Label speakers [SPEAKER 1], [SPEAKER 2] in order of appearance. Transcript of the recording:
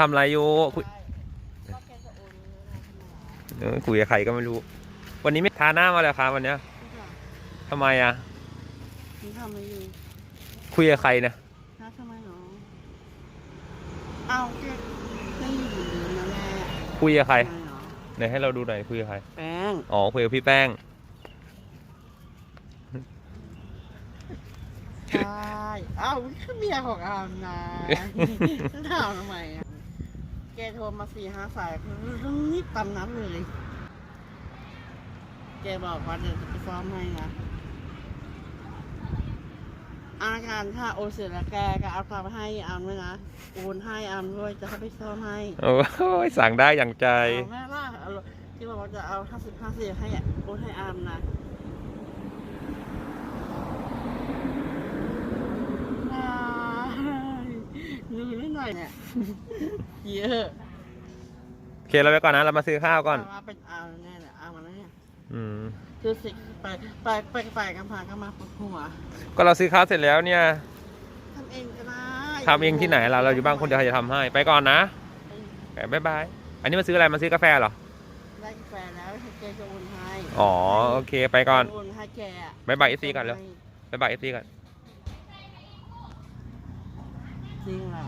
[SPEAKER 1] ทำอะไรอยู่คุย
[SPEAKER 2] ก็แกจะโอนเงินมาทำไมอะ
[SPEAKER 1] เออคุยกับใครก็ไม่รู้ วันนี้ไม่ทาหน้ามาเลยครับวันเนี้ย
[SPEAKER 2] นี่ค่ะ
[SPEAKER 1] ทำไมอะ
[SPEAKER 2] นี่ทำอะไรอยู่
[SPEAKER 1] คุยกับใครนะ
[SPEAKER 2] ฮะทำไมหรอเอาแกไม่อยู่เหมือนเดิมนะแม่
[SPEAKER 1] คุยกับใคร
[SPEAKER 2] ทำไมหรอ
[SPEAKER 1] ไหนให้เราดูหน่อยคุยกับใคร
[SPEAKER 2] แป้ง
[SPEAKER 1] อ๋อคุยกับพี่แป้ง
[SPEAKER 2] ใช่อ้าวมันคือเมียของอามนะฉันถามทำไมอะแกโทรมาสี่ห้าสายต้องรีบตามนัดเลย แกบอกว่าเดี๋ยวจะไปซ้อมให้นะ อาการถ้าโอนเสร็จแล้วแกก็เอากลับให้อามด้วยนะ โอนให้อามด้วยจะเข้าไปซ้อมให้
[SPEAKER 1] โอ้ยสั่งได้อย่างใจ
[SPEAKER 2] เอาแม่ล่ะเอาที่บอกว่าจะเอาห้าสิบห้าสิบให้โอนให้อามนะว้ายดูนิดหน่อย เนี่ยเยอะ
[SPEAKER 1] โอเคเราไปก่อนนะ เรามาซื้อข้าวก่อน
[SPEAKER 2] เอามาเป็นอามแน่เนี่ยอามมาแล้วเนี่ย
[SPEAKER 1] อืม
[SPEAKER 2] ดูสิไปไปไปไปกันพากันมาปวดหัว
[SPEAKER 1] ก็เราซื้อข้าวเสร็จแล้วเนี่ย
[SPEAKER 2] ทำเองก็ได้
[SPEAKER 1] ทำเองที่ไหนเราเราอยู่บ้านคนเดียวใครจะทำให้ ไปก่อนนะโอเคบ๊ายบาย อันนี้มาซื้ออะไร มาซื้อกาแฟเหรอ
[SPEAKER 2] ได้กาแฟแล้วให้แกจะโอนให้
[SPEAKER 1] อ๋อโอเคไปก่อน
[SPEAKER 2] โอนให้แกอะ
[SPEAKER 1] บ๊ายบายเอฟซีก่อนเร็วบ๊ายบายเอฟซีก่อน
[SPEAKER 2] จริงเหรอ